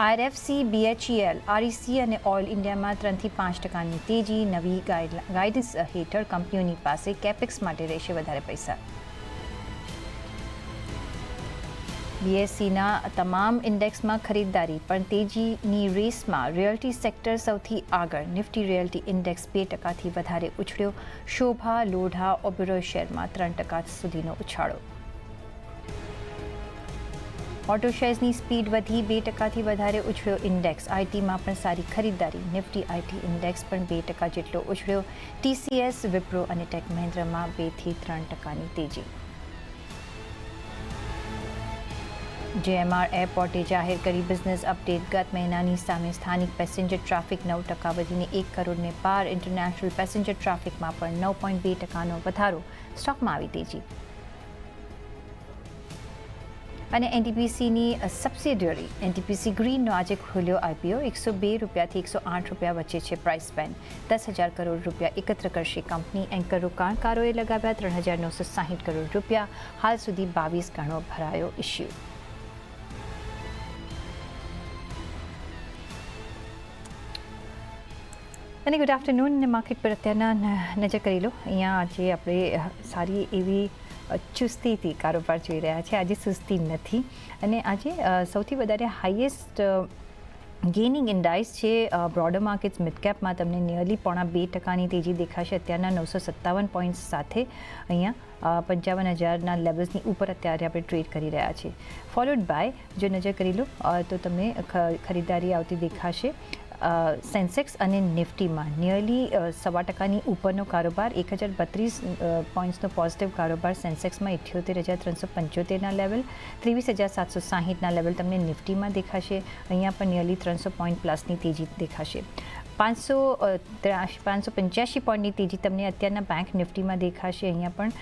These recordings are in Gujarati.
આરએફસી બીએચઈએલ, આરઈસી અને ઓઇલ ઇન્ડિયામાં ત્રણથી પાંચ ટકાની તેજી, નવી ગાઈડ, ગાઈડન્સ હેઠળ કંપનીઓની પાસે કેપેક્સ માટે રહેશે વધારે પૈસા. બીએસસીના તમામ ઇન્ડેક્સમાં ખરીદદારી, પણ તેજીની રેસમાં રિયલ્ટી સેક્ટર સૌથી આગળ. નિફ્ટી રિયલ્ટી ઇન્ડેક્સ બે ટકાથી વધારે ઉછળ્યો. શોભા, લોઢા, ઓબેરોય શેરમાં ત્રણ ટકા સુધીનો ઉછાળો. ઓટો શેર્સની સ્પીડ વધી બે ટકાથી વધારે ઉછળ્યો ઇન્ડેક્સ. આઈટીમાં પણ સારી ખરીદદારી. નિફ્ટી આઈટી ઇન્ડેક્સ પણ બે ટકા જેટલો ઉછળ્યો. ટીસીએસ, વિપ્રો અને ટેક મહિન્દ્રામાં બેથી ત્રણ ટકાની તેજી. જેએમઆર એરપોર્ટે જાહેર કરી બિઝનેસ અપડેટ. ગત મહિનાની સામે સ્થાનિક પેસેન્જર ટ્રાફિક નવ ટકા વધીને એક કરોડને પાર. ઇન્ટરનેશનલ પેસેન્જર ટ્રાફિકમાં પણ નવ પોઈન્ટ બે ટકાનો વધારો. સ્ટોકમાં આવી તેજી. અને એનટીપીસીની સબસિડિયરી એનટીપીસી ગ્રીનનો આજે ખુલ્યો આઈપીઓ. એકસો બે રૂપિયાથી એકસો આઠ રૂપિયા વચ્ચે છે પ્રાઇસ બેન્ડ દસ હજાર કરોડ રૂપિયા એકત્ર કરશે કંપની. એન્કર રોકાણકારોએ લગાવ્યા ત્રણ હજાર નવસો સાહીઠ કરોડ રૂપિયા. હાલ સુધી બાવીસ ગણો ભરાયો ઇસ્યુ અને ગુડ આફ્ટરનૂન માર્કેટ પર અત્યારના નજર કરી લો. અહીંયા આજે આપણે સારી એવી ચુસ્તીથી કારોબાર જોઈ રહ્યા છે. આજે સુસ્તી નથી. અને આજે સૌથી વધારે હાઈએસ્ટ ગેનિંગ ઇન્ડાઇસ છે બ્રોડર માર્કેટ્સ મિડકેપમાં તમને નિયરલી પોણા બે ટકાની તેજી દેખાશે. અત્યારના નવસો સત્તાવન પોઈન્ટ્સ સાથે અહીંયા પંચાવન હજારના લેવલ્સની ઉપર અત્યારે આપણે ટ્રેડ કરી રહ્યા છીએ. ફોલોડ બાય જો નજર કરી લો તો તમને ખરીદારી આવતી દેખાશે. સેન્સેક્સ અને નિફ્ટીમાં નિયરલી સવા ટકાની ઉપરનો કારોબાર, એક હજાર બત્રીસ પોઈન્ટ્સનો પોઝિટિવ કારોબાર સેન્સેક્સમાં ઇઠ્યોતેર હજાર ત્રણસો પંચોતેરના લેવલ ત્રેવીસ હજાર સાતસો સાહીઠના લેવલ તમને નિફ્ટીમાં દેખાશે. અહીંયા પણ નિયરલી ત્રણસો પોઈન્ટ પ્લસની તેજી દેખાશે. પાંચસો પાંચસો પંચ્યાસી પોઈન્ટની તેજી તમને અત્યારના બેંક નિફ્ટીમાં દેખાશે. અહીંયા પણ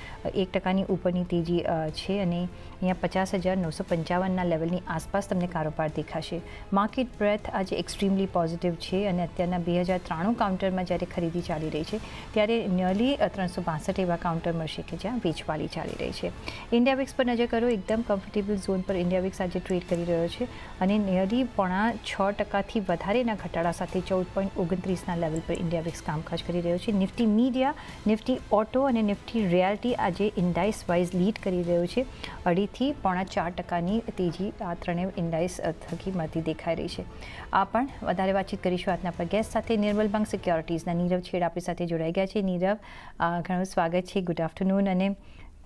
એક ટકાની ઉપરની તેજી છે અને અહીંયા પચાસ હજાર નવસો પંચાવનના લેવલની આસપાસ તમને કારોબાર દેખાશે. માર્કેટ બ્રેથ આજે એક્સ્ટ્રીમલી પોઝિટિવ છે અને અત્યારના બે હજાર ત્રાણું કાઉન્ટરમાં જ્યારે ખરીદી ચાલી રહી છે, ત્યારે નિયરલી ત્રણસો બાસઠ એવા કાઉન્ટર મળશે કે જ્યાં વેચવાલી ચાલી રહી છે. ઇન્ડિયા વિક્સ પર નજર કરો, એકદમ કમ્ફર્ટેબલ ઝોન પર ઇન્ડિયા વિક્સ આજે ટ્રેડ કરી રહ્યો છે અને નિયરલી પોણા છ ટકાથી વધારેના ઘટાડા સાથે ચૌદ પોઈન્ટ ઓગણત્રીસના લેવલ પર ઇન્ડિયા વિક્સ કામકાજ કરી રહ્યો છે. નિફ્ટી મીડિયા નિફ્ટી ઓટો અને નિફ્ટી રિયાલિટી આજે ઇન્ડાઇસ વાઇઝ લીડ કરી રહ્યો છે. અઢીથી પોણા ચાર ટકાની તેજી આ ત્રણેય ઇન્ડાઇસ થકી મળતી દેખાઈ રહી છે. આ પણ વધારે વાતચીત કરીશું આજના પર. ગેસ્ટ સાથે નિર્મલ બેંક સિક્યોરિટીઝના નીરવ છેડ આપણી સાથે જોડાઈ ગયા છે. નીરવ ઘણું સ્વાગત છે. ગુડ આફ્ટરનૂન અને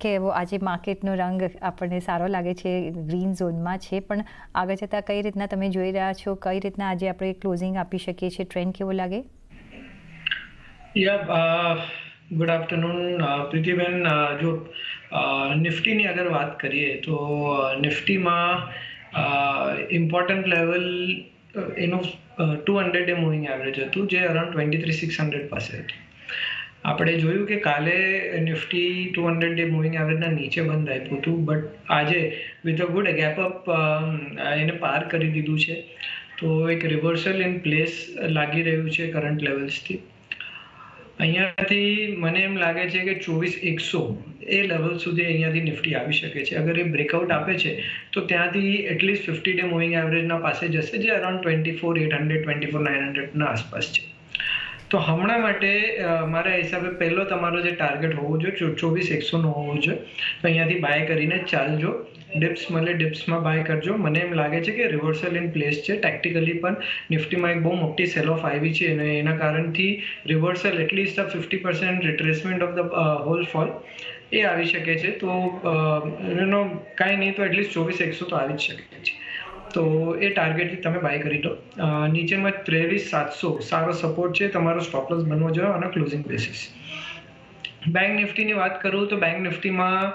કેવો આજે માર્કેટનો રંગ આપણને સારો લાગે છે, ગ્રીન ઝોનમાં છે, પણ આગળ જતાં કઈ રીતના તમે જોઈ રહ્યા છો? કઈ રીતના આજે આપણે ક્લોઝિંગ આપી શકીએ છીએ? ટ્રેન્ડ કેવો લાગે? ગુડ આફ્ટરનૂન પ્રીતિબેન. જો નિફ્ટીની અગર વાત કરીએ તો નિફ્ટીમાં ઇમ્પોર્ટન્ટ લેવલ એનું two hundred day moving average હતું, જે around twenty three six hundred પાસે હતું. આપણે જોયું કે કાલે Nifty two hundred day moving એવરેજના નીચે બંધ આપ્યું હતું, બટ આજે with a good gap up એને પાર કરી દીધું છે. તો એક રિવર્સલ ઇન પ્લેસ લાગી રહ્યું છે કરંટ લેવલ્સથી અહીંયાથી મને એમ લાગે છે કે ચોવીસ એકસો એ લેવલ સુધી અહીંયાથી નિફ્ટી આવી શકે છે. અગર એ બ્રેકઆઉટ આપે છે, તો ત્યાંથી at least fifty day moving એવરેજના પાસે જશે, જે around twenty four eight hundred twenty four nine હંડ્રેડના આસપાસ છે. તો હમણાં માટે મારા હિસાબે પહેલો તમારો જે ટાર્ગેટ હોવો જોઈએ ચોવીસ એકસોનો હોવો જોઈએ. તો અહીંયાથી બાય કરીને ચાલજો. ડિપ્સ મળે ડિપ્સમાં બાય કરજો. મને એમ લાગે છે કે રિવર્સલ ઇન પ્લેસ છે. ટેક્ટિકલી પણ નિફ્ટીમાં એક બહુ મોટી સેલ ઓફ આવી છે અને એના કારણથી reversal at least fifty percent retracement of the whole fall એ આવી શકે છે. તો એનો કાંઈ નહીં, તો એટલીસ્ટ ચોવીસ એકસો તો આવી જ શકે છે. તો એ ટાર્ગેટથી તમે બાય કરી લો નીચેમાં ત્રેવીસ સાતસો સારો સપોર્ટ છે, તમારો સ્ટોપલોસ બનવો જોઈએ ઓન ક્લોઝિંગ બેસિસ બેંક નિફ્ટીની વાત કરું તો બેંક નિફ્ટીમાં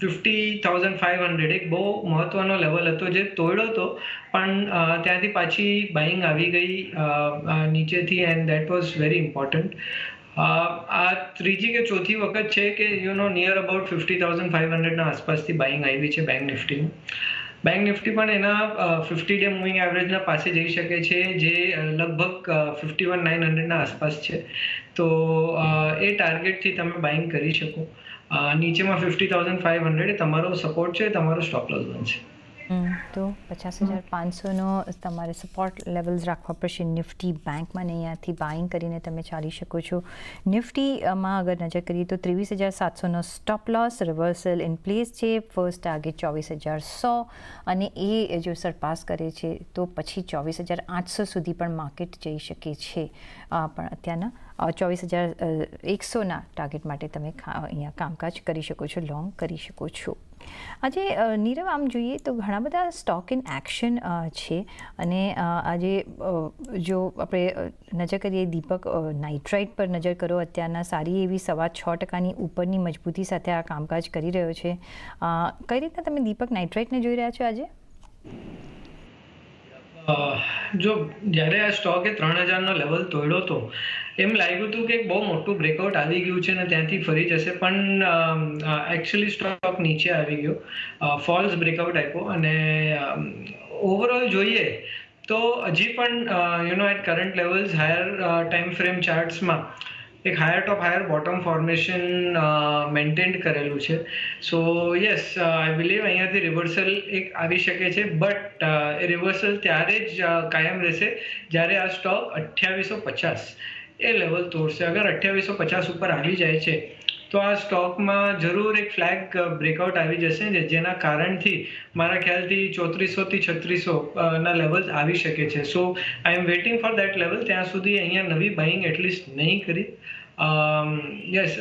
ફિફ્ટી થાઉઝન્ડ ફાઇવ હંડ્રેડ એક બહુ મહત્ત્વનો લેવલ હતો જે તોડ્યો હતો પણ ત્યાંથી પાછી બાઇંગ આવી ગઈ નીચેથી and that was very important આ ત્રીજી કે ચોથી વખત છે કે you know near about fifty thousand five હંડ્રેડના આસપાસથી બાઇંગ આવી છે બેંક નિફ્ટીનું બેંક નિફ્ટી પણ એના ફિફ્ટી ડે મૂવિંગ એવરેજના પાસે જઈ શકે છે, જે લગભગ ફિફ્ટી વન નાઇન હંડ્રેડના આસપાસ છે. તો એ ટાર્ગેટથી તમે બાઇંગ કરી શકો. નીચેમાં ફિફ્ટી થાઉઝન્ડ ફાઇવ હંડ્રેડ તમારો સપોર્ટ છે, તમારો સ્ટોપ લોસ બનશે. તો પચાસ હજાર પાંચસોનો તમારે સપોર્ટ લેવલ્સ રાખવા પડશે નિફ્ટી બેંકમાં ને અહીંયાથી બાઇંગ કરીને તમે ચાલી શકો છો. નિફ્ટીમાં અગર નજર કરીએ તો ત્રેવીસ હજાર સાતસોનો stop loss reversal in place છે. ફર્સ્ટ ટાર્ગેટ ચોવીસ હજાર સો અને એ જો સરપાસ કરે છે તો પછી ચોવીસ હજાર આઠસો સુધી પણ માર્કેટ જઈ શકે છે. પણ અત્યારના ચોવીસ હજાર એકસોના ટાર્ગેટ માટે તમે અહીંયા કામકાજ કરી શકો છો લોંગ કરી શકો છો. આજે નીરવ, આમ જોઈએ તો ઘણા બધા સ્ટોક ઇન એક્શન છે. અને આજે જો આપણે નજર કરીએ દીપક નાઇટ્રાઇટ પર નજર કરો, અત્યારના સારી એવી સવા છ ટકાની ઉપરની મજબૂતી સાથે આ કામકાજ કરી રહ્યો છે. કઈ રીતના તમે દીપક નાઇટ્રાઇટને જોઈ રહ્યા છો આજે? જો જ્યારે આ સ્ટોકે ત્રણ હજારનો લેવલ તોડ્યો હતો એમ લાગ્યું હતું કે બહુ મોટું બ્રેકઆઉટ આવી ગયું છે ને ત્યાંથી ફરી જશે. પણ એકચ્યુઅલી સ્ટોક નીચે આવી ગયો. ફોલ્સ બ્રેકઆઉટ આપ્યો અને ઓવરઓલ જોઈએ તો હજી પણ you know at current levels higher time frame ચાર્ટ્સમાં એક higher top higher bottom formation maintain કરેલું છે. સો યસ આઈ બિલીવ અહીંયાથી રિવર્સલ એક આવી શકે છે બટ એ રિવર્સલ ત્યારે જ કાયમ રહેશે જ્યારે આ સ્ટોક અઠ્યાવીસો પચાસ એ લેવલ તોડશે. અગર અઠ્યાવીસો પચાસ ઉપર આવી જાય છે, તો આ સ્ટોકમાં જરૂર એક ફ્લેગ બ્રેકઆઉટ આવી જશે ને જેના કારણથી મારા ખ્યાલથી ચોત્રીસોથી છત્રીસો ના લેવલ્સ આવી શકે છે. So I am waiting for that level ત્યાં સુધી અહીંયા નવી બાઇંગ એટલીસ્ટ નહીં કરી. યસ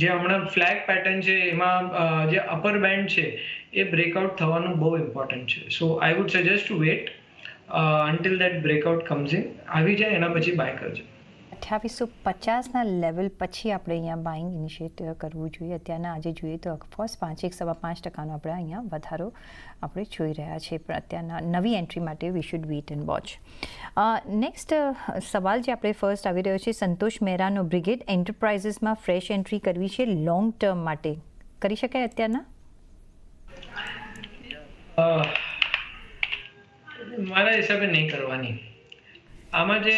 જે હમણાં ફ્લેગ પેટર્ન છે, એમાં જે અપર બેન્ડ છે, એ બ્રેકઆઉટ થવાનું બહુ ઇમ્પોર્ટન્ટ છે. So I would suggest to wait until that breakout comes in આવી જાય એના પછી બાય કરજો. અઠ્યાવીસો પચાસના લેવલ પછી આપણે અહીંયા બાઇંગ ઇનિશિએટ કરવું જોઈએ. અત્યારના આજે જોઈએ તો ઓફકોર્સ પાંચેક સવા પાંચ ટકાનો આપણે અહીંયા વધારો આપણે જોઈ રહ્યા છીએ. પણ અત્યારના નવી એન્ટ્રી માટે we should wait and watch next સવાલ જે આપણે ફર્સ્ટ આવી રહ્યો છે સંતોષ મહેરાનો બ્રિગેડ એન્ટરપ્રાઇઝીસમાં ફ્રેશ એન્ટ્રી કરવી છે લોંગ ટર્મ માટે. કરી શકાય અત્યારના? મારા હિસાબે નહીં કરવાની. આમાં જે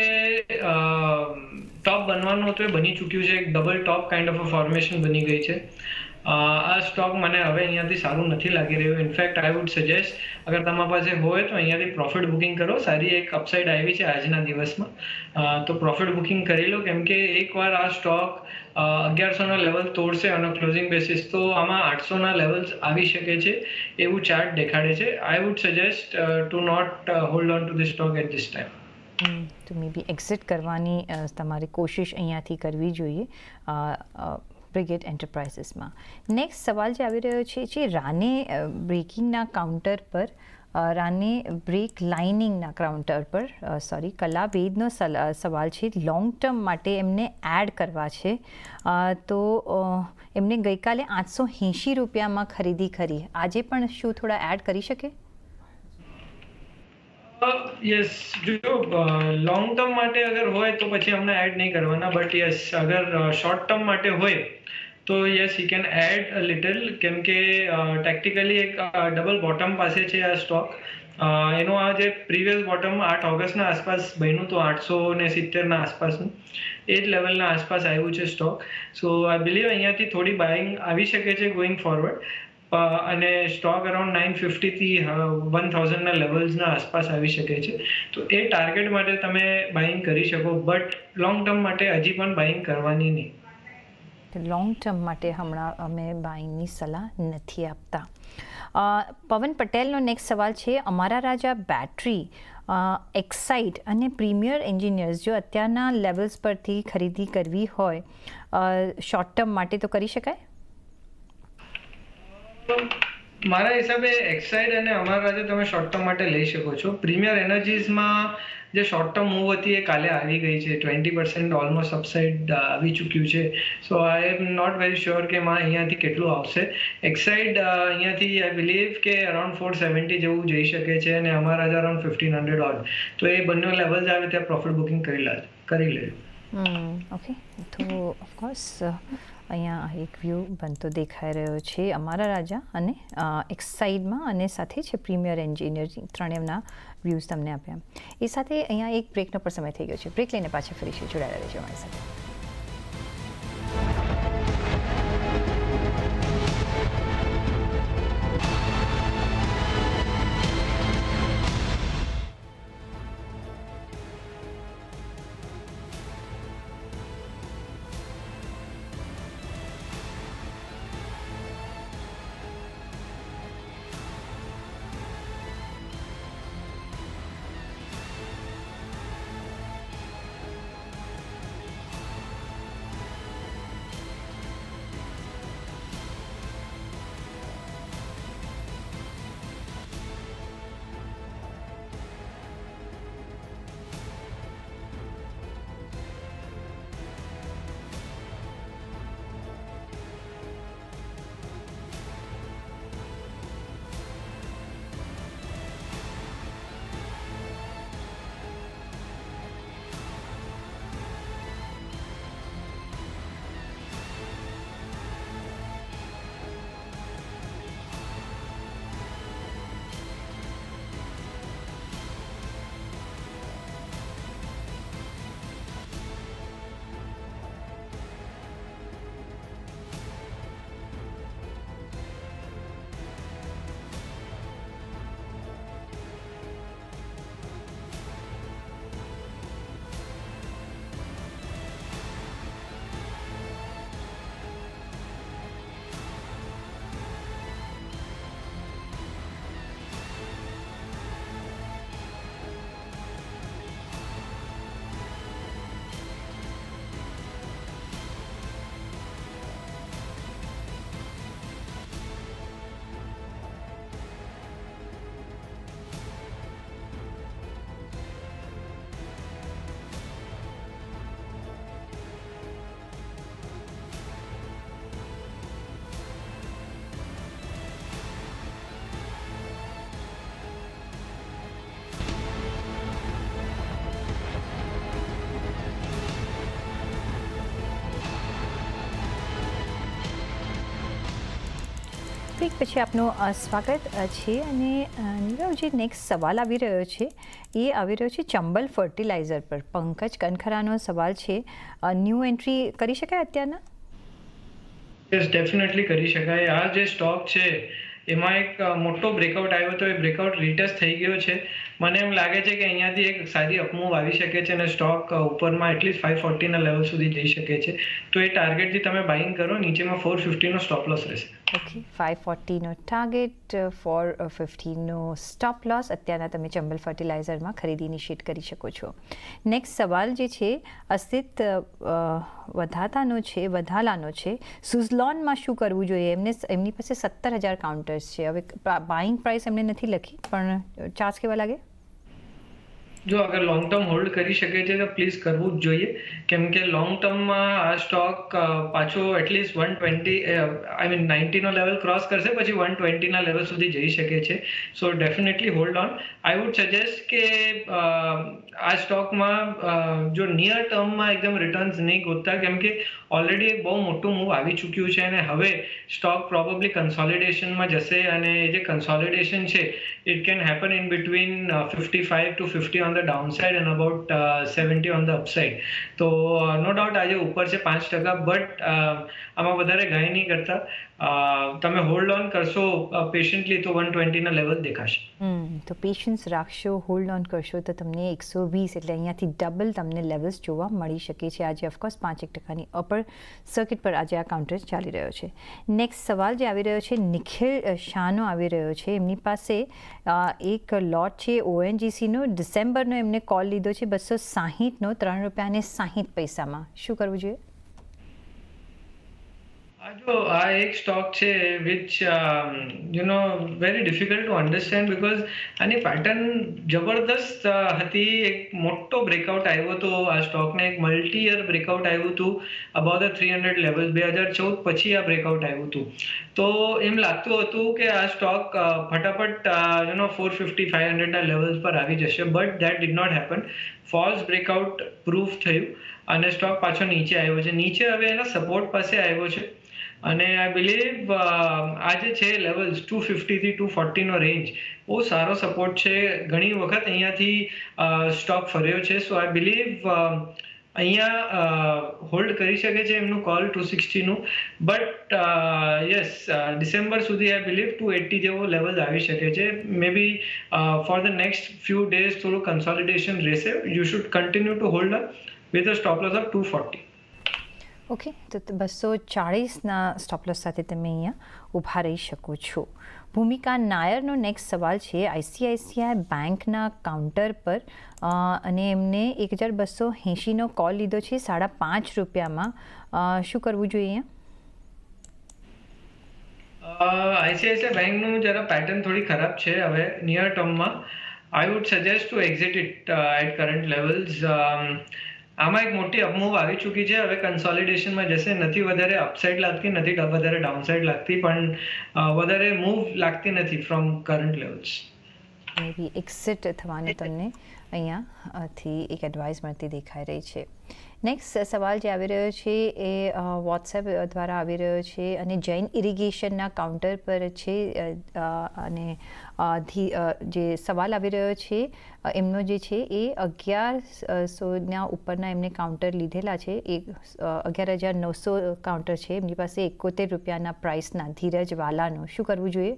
ટોપ બનવાનું હતું એ બની ચૂક્યું છે. એક double top kind of a formation બની ગઈ છે. આ સ્ટોક મને હવે અહીંયાથી સારું નથી લાગી રહ્યું. ઇનફેક્ટ આઈ વુડ સજેસ્ટ અગર તમારા પાસે હોય તો અહીંયાથી પ્રોફિટ બુકિંગ કરો. સારી એક અપસાઇડ આવી છે આજના દિવસમાં. તો પ્રોફિટ બુકિંગ કરી લો. કેમ કે એકવાર આ સ્ટોક અગિયારસોના લેવલ તોડશે અને ક્લોઝિંગ બેસિસ તો આમાં આઠસોના લેવલ્સ આવી શકે છે એવું ચાર્ટ દેખાડે છે. I would suggest to not hold on to the stock at this time તો મે બી એક્ઝિટ કરવાની તમારી કોશિશ અહીંયાથી કરવી જોઈએ બ્રિગેડ એન્ટરપ્રાઇઝીસમાં નેક્સ્ટ સવાલ જે આવી રહ્યો છે, જે રાને બ્રેકિંગના કાઉન્ટર પર રાને બ્રેક લાઇનિંગના કાઉન્ટર પર સોરી કલા વેદનો સવાલ છે લોંગ ટર્મ માટે એમને એડ કરવા છે. તો એમને ગઈકાલે આઠસો એંશી રૂપિયામાં ખરીદી કરી. આજે પણ શું થોડા એડ કરી શકે? યસ જો લોંગ ટર્મ માટે અગર હોય તો પછી અમને એડ નહીં કરવાના. બટ યસ અગર શોર્ટ ટર્મ માટે હોય તો yes you can add little કેમ કે ટેક્ટિકલી એક ડબલ બોટમ પાસે છે આ સ્ટોક એનો આ જે પ્રીવિયસ બોટમ આઠ ઓગસ્ટના આસપાસ બન્યું તો આઠસો ને સિત્તેરના આસપાસનું, એ જ લેવલના આસપાસ આવ્યું છે સ્ટોક સો આઈ બિલીવ અહીંયાથી થોડી બાઇંગ આવી શકે છે ગોઈંગ ફોરવર્ડ અને સ્ટોક અરાઉન્ડ નાઇન ફિફ્ટીથી વન થાઉઝન્ડના લેવલ્સના આસપાસ આવી શકે છે. તો એ ટાર્ગેટ માટે તમે બાઇંગ કરી શકો બટ લોંગ ટર્મ માટે હજી પણ બાઇંગ કરવાની નહીં. લોંગ ટર્મ માટે હમણાં અમે બાઇંગની સલાહ નથી આપતા. પવન પટેલનો નેક્સ્ટ સવાલ છે, અમારા રાજા બેટરી એક્સાઇટ અને પ્રીમિયર એન્જિનિયર્સ જો અત્યારના લેવલ્સ પરથી ખરીદી કરવી હોય શોર્ટ ટર્મ માટે તો કરી શકાય? મારા હિસાબે એક્સાઇડ અને અમારા રાજે તમે શોર્ટ ટર્મ માટે લઈ શકો છો. પ્રીમિયર એનર્જીઝમાં જે શોર્ટ ટર્મ મૂવ હતી એ કાલે આવી ગઈ છે. ટ્વેન્ટી પર્સન્ટ ઓલમોસ્ટ અપસાઇડ આવી ચૂક્યું છે. So I am not very sure કે માં અહીંયાથી કેટલું આવશે. એક્સાઇડ અહીંયાથી આઈ બિલીવ કે અરાઉન્ડ ફોર સેવન્ટી જેવું જઈ શકે છે અને Amara Raja around fifteen hundred all તો એ બંને લેવલ્સ આવે ત્યાં પ્રોફિટ બુકિંગ કરી લે કરી લે ઓકે તો ઓફકોર્સ અહીંયા એક વ્યૂ બનતો દેખાઈ રહ્યો છે અમારા રાજા અને એક સાઈડમાં અને સાથે છે પ્રીમિયર એન્જિનિયરિંગ ત્રણેયના વ્યૂઝ તમને આપ્યા. એ સાથે અહીંયા એક બ્રેકનો પણ સમય થઈ ગયો છે. બ્રેક લઈને પાછા ફરીશું જોડાયેલા રહેજો અમારી સાથે. બ્રેક પછી આપનું સ્વાગત છે અને નીરવજી નેક્સ્ટ સવાલ આવી રહ્યો છે, એ આવી રહ્યો છે ચંબલ ફર્ટિલાઇઝર પર. પંકજ કનખરાનો સવાલ છે. ન્યૂ એન્ટ્રી કરી શકાય અત્યારના? યસ ડેફિનેટલી કરી શકાય. આ જે સ્ટોક છે, એમાં એક મોટો બ્રેકઆઉટ આવ્યો તો એ બ્રેકઆઉટ રિટેસ્ટ થઈ ગયો છે. મને એમ લાગે છે કે અહીંયાથી એક સારી અપમૂવ આવી શકે છે અને સ્ટોક ઉપરમાં એટલીસ્ટ ફાઇવ ફોર્ટીના લેવલ સુધી જઈ શકે છે. તો એ ટાર્ગેટથી તમે બાઇંગ કરો, નીચેમાં ફોર ફિફ્ટીનો સ્ટોપ લોસ રહેશે. ઓકે ફાઇવ ફોર્ટીનો ટાર્ગેટ ફોર ફિફ્ટીનો સ્ટોપ લોસ અત્યારના તમે ચંબલ ફર્ટિલાઇઝરમાં ખરીદી નિશ્ચિત કરી શકો છો. નેક્સ્ટ સવાલ જે છે અસ્તિત્વ વધાતાનો છે, વધાલાનો છે. સુઝલોનમાં શું કરવું જોઈએ? એમને એમની પાસે સત્તર હજાર કાઉન્ટર્સ છે. હવે બાઇંગ પ્રાઇસ એમને નથી લખી, પણ ચાર્જ કેવા લાગે? જો અગર લોંગ ટર્મ હોલ્ડ કરી શકે છે, તો પ્લીઝ કરવું જ જોઈએ. કેમ કે લોંગ ટર્મમાં આ સ્ટોક પાછો at least one twenty I mean નાઇન્ટીનો level cross કરશે, પછી વન ટ્વેન્ટીના લેવલ સુધી જઈ શકે છે. So definitely hold on I would suggest કે આ સ્ટોકમાં જો નિયર ટર્મમાં એકદમ રિટર્ન્સ નહીં ગોતતા કેમ કે ઓલરેડી એક બહુ મોટું મૂવ આવી ચૂક્યું છે અને હવે સ્ટોક પ્રોબેબલી કન્સોલિડેશનમાં જશે અને જે કન્સોલિડેશન છે it can happen in between uh, 55 to 50 on the downside and about uh, 70 on the upside. તો નો ડાઉટ આજે ઉપર છે પાંચ ટકા બટ આમાં વધારે ગાય નહીં કરતા. તમે હોલ્ડ ઓન કરશો પેશન્ટલી તો વન ટ્વેન્ટીના લેવલ દેખાશે. તો પેશન્સ રાખશો હોલ્ડ ઓન કરશો તો તમને એકસો વીસ એટલે અહીંયાથી ડબલ તમને લેવલ્સ જોવા મળી શકે છે. આજે ઓફકોર્સ પાંચ એક ટકાની અપર સર્કિટ પર આજે આ કાઉન્ટર ચાલી રહ્યો છે. નેક્સ્ટ સવાલ જે આવી રહ્યો છે, નિખિલ શાહનો આવી રહ્યો છે. એમની પાસે એક લોટ છે ઓએનજીસીનો ડિસેમ્બરનો એમને કોલ લીધો છે, બસો સાહીઠનો, ત્રણ રૂપિયા અને સાહીઠ પૈસામાં. શું કરવું જોઈએ? જો, આ એક સ્ટોક છે which you know very difficult to understand because આની પેટર્ન જબરદસ્ત હતી. એક મોટો બ્રેકઆઉટ આવ્યો હતો આ સ્ટોકને એક મલ્ટી યર બ્રેકઆઉટ આવ્યું હતું above the three hundred level બે હજાર ચૌદ પછી આ બ્રેકઆઉટ આવ્યું હતું. તો એમ લાગતું હતું કે આ સ્ટોક ફટાફટ you know four fifty five હંડ્રેડના levels પર આવી જશે but that did not happen false breakout proof થયું અને સ્ટોક પાછો નીચે આવ્યો છે. નીચે હવે એના સપોર્ટ પાસે આવ્યો છે. અને આઈ બિલીવ આ જે છે લેવલ્સ ટુ ફિફ્ટીથી ટુ ફોર્ટીનો રેન્જ બહુ સારો સપોર્ટ છે. ઘણી વખત અહીંયાથી સ્ટોક ફર્યો છે. સો આઈ બિલીવ અહીંયા હોલ્ડ કરી શકે છે એમનું કોલ ટુ સિક્સટીનું બટ યસ ડિસેમ્બર સુધી આઈ બિલીવ ટુ એટી જેવો લેવલ આવી શકે છે. Maybe for the next few days થોડું કન્સોલિડેશન રહેશે. You should continue to hold with a stop loss of two forty okay તો બસો ચાળીસના સ્ટોપલોસ સાથે તમે અહીંયા ઊભા રહી શકો છો. ભૂમિકા નાયરનો નેક્સ્ટ સવાલ છે આઈસીઆઈસીઆઈ બેંકના કાઉન્ટર પર અને એમને એક હજાર બસો એંશીનો કોલ લીધો છે, સાડા પાંચ રૂપિયામાં. શું કરવું જોઈએ આઈસીઆઈસીઆઈ બેંકનું જરા પેટર્ન થોડી ખરાબ છે, હવે નિયર ટર્મમાં I would suggest to exit it at current levels આમાં એક મોટી અપમૂવ આવી ચૂકી છે. હવે કન્સોલિડેશનમાં જશે નથી વધારે અપસાઇડ લાગતી નથી વધારે ડાઉનસાઇડ લાગતી પણ વધારે મૂવ લાગતી નથી from current levels maybe exit થવાની તમને અહીંયા થી એક એડવાઇસ મળતી દેખાઈ રહી છે. નેક્સ્ટ સવાલ જે આવી રહ્યો છે એ વોટ્સએપ દ્વારા આવી રહ્યો છે અને જૈન ઇરિગેશનના કાઉન્ટર પર છે અને જે સવાલ આવી રહ્યો છે એમનો જે છે એ અગિયાર સોના ઉપરના એમને કાઉન્ટર લીધેલા છે. એક અગિયાર હજાર નવસો કાઉન્ટર છે. એમની પાસે એકોતેર રૂપિયાના પ્રાઇસના ધીરજ વાલાનું શું કરવું જોઈએ?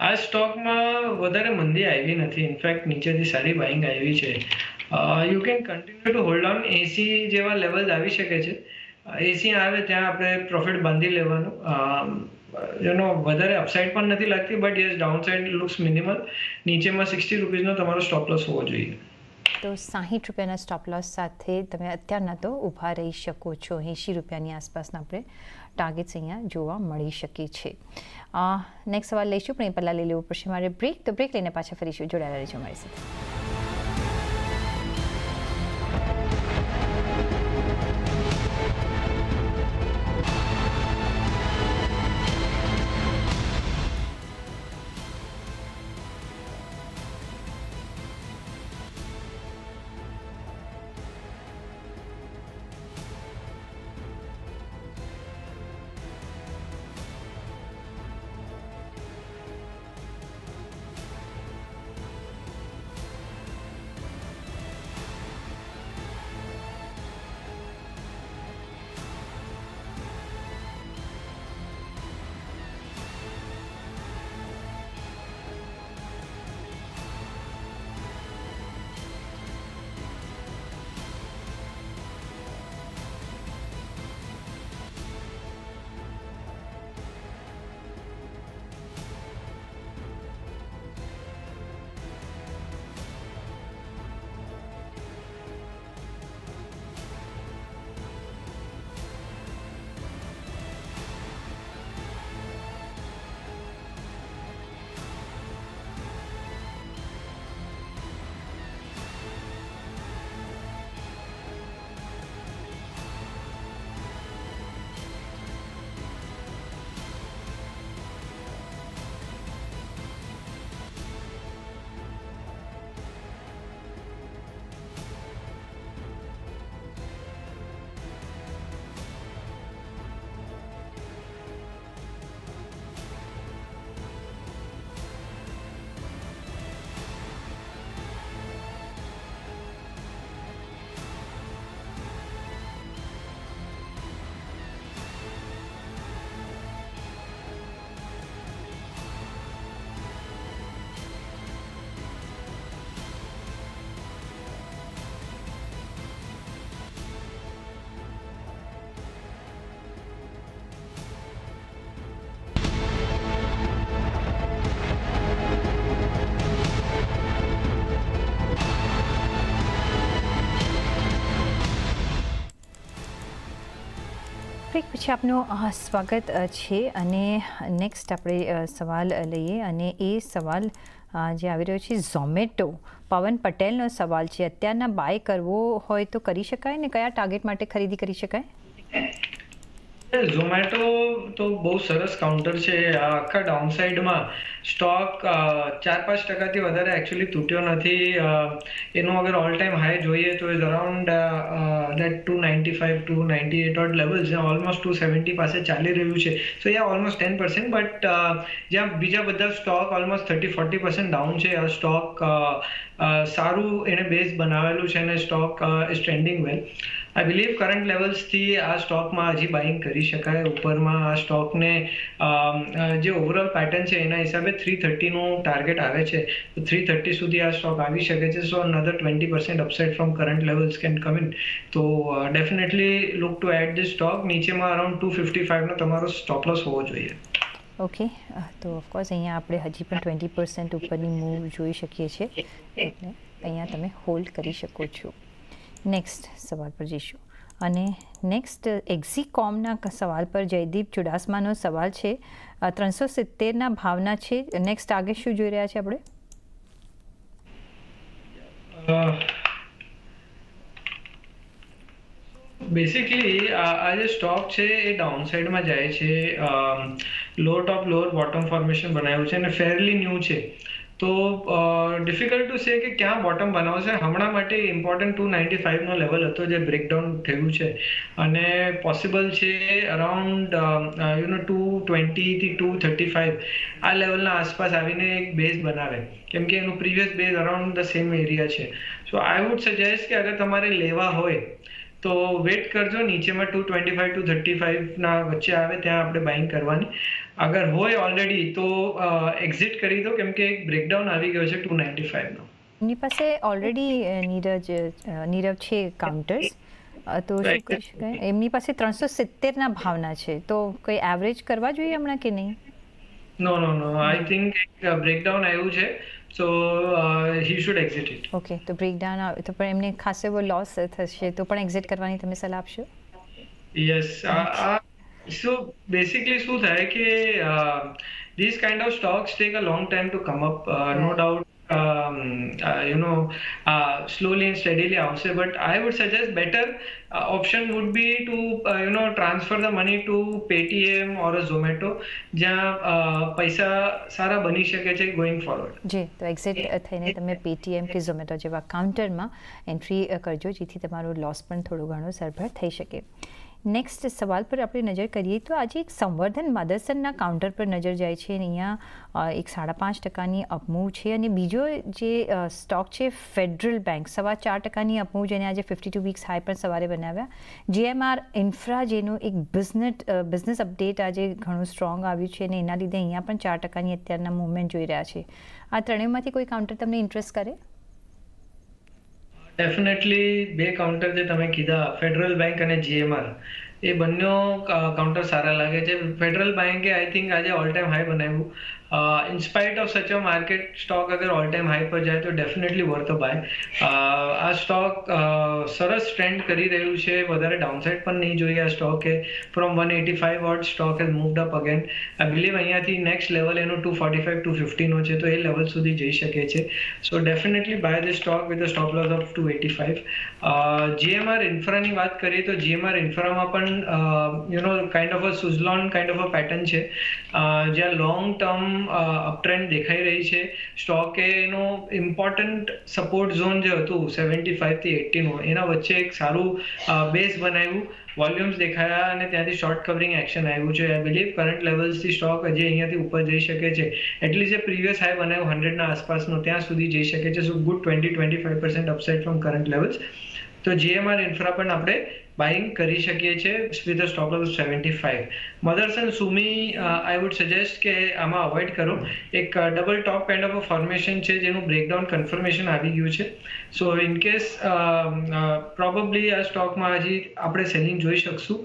આ સ્ટોકમાં વધારે મંદી આવી નથી. ઇનફેક્ટ નીચેથી સારી બાઇંગ આવી છે. You can continue to hold on એસી જેવા લેવલ આવી શકે છે. એસી આવે ત્યાં આપણે પ્રોફિટ બાંધી લેવાનું. એનો વધારે અપસાઇડ પણ નથી લાગતી but yes downside looks minimal નીચેમાં sixty રૂપીઝનો તમારો સ્ટોપ લોસ હોવો જોઈએ. તો સાહીઠ રૂપિયાના સ્ટોપ લોસ સાથે તમે અત્યારના તો ઊભા રહી શકો છો. એંશી રૂપિયાની આસપાસના આપણે ટાર્ગેટ્સ અહીંયા જોવા મળી શકે છે. નેક્સ્ટ સવાલ લઈશું, પણ એ પહેલાં લઈ લેવું પડશે મારે બ્રેક તો બ્રેક લઈને પાછા ફરીશું. જોડાયેલા રહેજો મારી સાથે. પછી આપનું સ્વાગત છે અને નેક્સ્ટ આપણે સવાલ લઈએ અને એ સવાલ જે આવી રહ્યો છે, ઝોમેટો. પવન પટેલનો સવાલ છે, અત્યારના બાય કરવો હોય તો કરી શકાય ને? કયા ટાર્ગેટ માટે ખરીદી કરી શકાય? ઝોમેટો તો બહુ સરસ કાઉન્ટર છે. આખા આખા ડાઉનસાઇડમાં સ્ટોક ચાર પાંચ ટકાથી વધારે એકચ્યુઅલી તૂટ્યો નથી. એનો અગર ઓલ ટાઈમ હાઈ જોઈએ તો is around that two ninety five two ninety eight odd levels almost two seventy પાસે ચાલી રહ્યું છે. So yeah almost ten percent but જ્યાં બીજા બધા stock almost thirty forty percent down છે. આ સ્ટોક સારું એણે બેઝ બનાવેલું છે અને stock is trending well I believe current લેવલ્સથી આ સ્ટોકમાં હજી બાઇંગ કરી શકાય. ઉપરમાં આ સ્ટોકને જે ઓવરઓલ પેટર્ન છે એના હિસાબે થ્રી થર્ટીનું ટાર્ગેટ આવે છે. તો થ્રી થર્ટી સુધી આ સ્ટોક આવી શકે છે. So another twenty percent upside from current levels can come in તો definitely look to add the stock નીચેમાં around two fifty ફાઇવનો તમારો સ્ટોપ લોસ હોવો જોઈએ. ઓકે તો ઓફકોર્સ અહીંયા આપણે હજી પણ ટ્વેન્ટી પર્સન્ટ ઉપરની મૂવ જોઈ શકીએ છીએ. એટલે અહીંયા તમે હોલ્ડ કરી શકો છો. નેક્સ્ટ સવાલ પર જઈશું. અને નેક્સ્ટ એક્ઝિકોમના સવાલ પર જયદીપ ચુડાસમાનો સવાલ છે. ત્રણસો સિત્તેરના ભાવના છે. નેક્સ્ટ આગળ શું જોઈ રહ્યા છે આપણે? બેસિકલી આ જે સ્ટોક છે એ ડાઉન સાઈડમાં જાય છે. Low top lower bottom formation બનાવ્યું છે અને ફેરલી ન્યૂ છે. તો ડિફિકલ્ટ ટુ સે કે ક્યાં બોટમ બનાવશે હમણાં માટે ઇમ્પોર્ટન્ટ ટુ નાઇન્ટી ફાઇવનો લેવલ હતો જે બ્રેકડાઉન થયું છે. અને પોસિબલ છે અરાઉન્ડ યુ નો ટુ ટ્વેન્ટીથી ટુ થર્ટી ફાઇવ આ લેવલના આસપાસ આવીને એક બેઝ બનાવે. કેમ કે એનું previous base around the same area છે. સો આઈ વુડ સજેસ્ટ કે અગર તમારે લેવા હોય તો વેટ કરજો નીચેમાં two twenty five two thirty ફાઈવના વચ્ચે આવે ત્યાં આપણે બાઇંગ કરવાની. અગર હોય ઓલરેડી તો એક્ઝિટ કરી દો કેમ કે એક બ્રેકડાઉન આવી ગયો છે ટુ નાઇન્ટી ફાઈવનો એમની પાસે ઓલરેડી નીરજ નીરવ છે કાઉન્ટર્સ તો શું કહી શકાય એમની પાસે ત્રણસો સિત્તેરના ભાવના છે. તો કોઈ એવરેજ કરવા જોઈએ હમણાં કે નહીં? નો નો નો આઈ થિંક એક બ્રેકડાઉન આવ્યું છે. So he should exit it okay તો બ્રેકડાઉન આવે તો પણ એમને ખાસ એવો લોસ થશે તો પણ એક્ઝિટ કરવાની તમે સલાહ આપશો? યસ સો બેસિકલી શું થાય કે this kind of stocks take a long time to come up no doubt you know slowly and steadily આવશે but I would suggest better option would be to you know transfer the money to Paytm or a Zomato જ્યાં પૈસા સારા બની શકે છે ગોઈંગ ફોરવર્ડ જી તો એક્ઝિટ થઈને તમે પેટીએમ કે ઝોમેટો જેવા કાઉન્ટરમાં એન્ટ્રી કરજો જેથી તમારો લોસ પણ થોડો ઘણો સરભર થઈ શકે નેક્સ્ટ સવાલ પર આપણે નજર કરીએ તો આજે એક સંવર્ધન મદરસનના કાઉન્ટર પર નજર જાય છે અને અહીંયા એક સાડા પાંચ ટકાની અપમૂવ છે અને બીજો જે સ્ટોક છે ફેડરલ બેંક સવા ચાર ટકાની અપમૂવ જેને આજે ફિફ્ટી ટુ વીક્સ હાઈ પણ સવારે બનાવ્યા. જીએમઆર ઇન્ફ્રા જેનું એક બિઝનેસ બિઝનેસ અપડેટ આજે ઘણું સ્ટ્રોંગ આવ્યું છે અને એના લીધે અહીંયા પણ ચાર ટકાની અત્યારના મૂવમેન્ટ જોઈ રહ્યા છે. આ ત્રણેયમાંથી કોઈ કાઉન્ટર તમને ઇન્ટરેસ્ટ કરે? ડેફિનેટલી બે કાઉન્ટર જે તમે કીધા ફેડરલ બેંક અને જીએમઆર એ બંને કાઉન્ટર સારા લાગે છે. ફેડરલ બેંકે આઈ થિંક આજે ઓલ ટાઈમ હાઈ બનાવ્યું. In spite of such a market stock અગર ઓલ ટાઈમ હાઈ પર જાય તો ડેફિનેટલી વર્થ અ બાય આ સ્ટોક સરસ ટ્રેન્ડ કરી રહ્યું છે વધારે ડાઉનસાઇડ પણ નહીં જોઈએ આ સ્ટોકે from one eighty five what stock has moved up again I believe અહીંયાથી નેક્સ્ટ લેવલ એનું ટુ ફોર્ટી ફાઈવ ટુ ફિફ્ટીનો છે તો એ લેવલ સુધી જઈ શકે છે so definitely buy the stock with a stop loss of two eighty five GMR ઇન્ફ્રાની વાત કરીએ, તો જીએમઆર ઇન્ફ્રામાં પણ you know kind of a Suzlon kind of a pattern છે. જ્યાં લોંગ ટર્મ અપટ્રેન્ડ દેખાઈ રહી છે. સ્ટોકે એનો ઇમ્પોર્ટન્ટ સપોર્ટ ઝોન જે હતું સેવન્ટી ફાઇવથી એટીનું એના વચ્ચે એક સારું બેઝ બનાવ્યું. વોલ્યુમ્સ દેખાયા અને ત્યાંથી શોર્ટ કવરિંગ એક્શન આવ્યું છે. આઈ બિલીવ કરંટ લેવલ્સથી સ્ટોક હજી અહીંયાથી ઉપર જઈ શકે છે. એટલીસ્ટ જે પ્રીવિયસ હાઈ બનાવ્યું હંડ્રેડના આસપાસનો, ત્યાં સુધી જઈ શકે છે. So good twenty twenty five percent upside from current levels તો જીએમઆર ઇન્ફ્રા પણ આપણે બાઇંગ કરી શકીએ છીએ with a stop of seventy five Motherson Sumi I would suggest કે આમાં અવોઇડ કરો. એક double top kind of a formation છે જેનું બ્રેકડાઉન કન્ફર્મેશન આવી ગયું છે. સો ઇન કેસ પ્રોબેબલી આ સ્ટોકમાં હજી આપણે સેલિંગ જોઈ શકશું.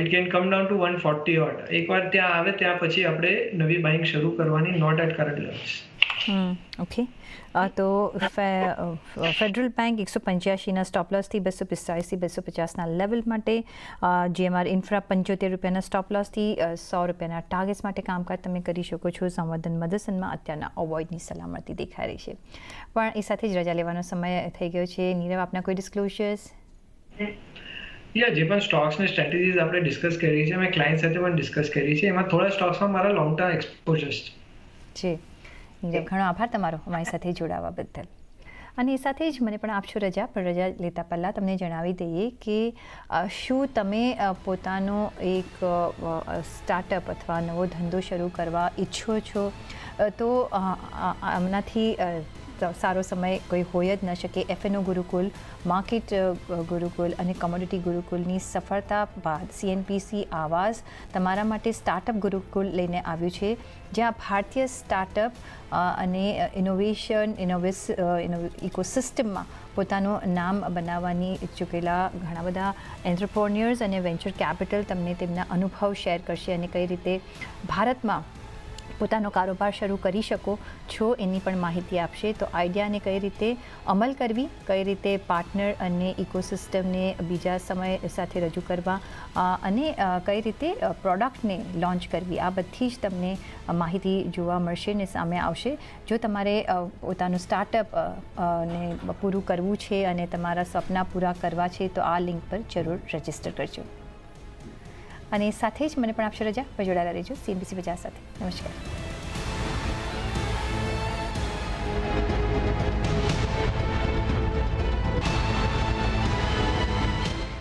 It can come down to one forty odd એકવાર ત્યાં આવે, ત્યાં પછી આપણે નવી બાઇંગ શરૂ કરવાની not at current levels okay તો ફેડરલ બેંક એકસો પંચ્યાસીના સ્ટોપલોસથી બસો પિસ્તાળીસથી બસો પચાસના લેવલ માટે જીએમઆર ઇન્ફ્રા પંચોતેર રૂપિયાના સ્ટોપલોસથી સો રૂપિયાના ટાર્ગેટ્સ માટે કામકાજ તમે કરી શકો છો. સંવર્ધન મદસનમાં અત્યારના અવોઇડની સલામતી દેખાઈ રહી છે. પણ એ સાથે જ રજા લેવાનો સમય થઈ ગયો છે. નીરવ આપના કોઈ ડિસ્ક્લોઝર્સ યા જે પણ સ્ટોક્સ ને સ્ટ્રેટેજીસ આપણે ડિસ્કસ કરી છે મેં ક્લાયન્ટ સાથે પણ ડિસ્કસ કરી છે. એમાં થોડા સ્ટોક્સમાં મારા લોંગ ટર્મ એક્સપોઝર્સ છે નીરવ ઘણો આભાર તમારો અમારી સાથે જોડાવા બદલ. અને એ સાથે જ મને પણ આપશો રજા પણ રજા લેતા પહેલાં તમને જણાવી દઈએ કે શું તમે પોતાનો એક સ્ટાર્ટઅપ અથવા નવો ધંધો શરૂ કરવા ઈચ્છો છો? તો આમનાથી સારો સમય કોઈ હોય જ ન શકે. એફએનઓ ગુરુકુલ, માર્કેટ ગુરુકુલ અને કોમોડિટી ગુરુકુલની સફળતા બાદ સીએનપીસી આવાસ તમારા માટે સ્ટાર્ટઅપ ગુરુકુલ લઈને આવ્યું છે, જ્યાં ભારતીય સ્ટાર્ટઅપ અને ઇનોવેશન ઇનોવેસ ઇકોસિસ્ટમમાં પોતાનું નામ બનાવવાની ચૂકેલા ઘણા બધા એન્ટરપ્રોન્યર્સ અને વેન્ચર કેપિટલ તમને તેમના અનુભવ શેર કરશે અને કઈ રીતે ભારતમાં પોતાનો કારોબાર શરૂ કરી શકો છો એની પણ માહિતી આપશે. તો આઈડિયાને કઈ રીતે અમલ કરવી, કઈ રીતે પાર્ટનર અને ઇકોસિસ્ટમને બીજા સમય સાથે રજૂ કરવા અને કઈ રીતે પ્રોડક્ટને લોન્ચ કરવી, આ બધી જ તમને માહિતી જોવા મળશે ને સામે આવશે. જો તમારે પોતાનું સ્ટાર્ટઅપ ને પૂરું કરવું છે અને તમારા સપના પૂરા કરવા છે, તો આ લિંક પર જરૂર રજિસ્ટર કરજો. અને સાથે જ મને પણ આપશો રજા. જોડાયેલા રહેજો. સીએનબીસી બજાર સાથે. નમસ્કાર.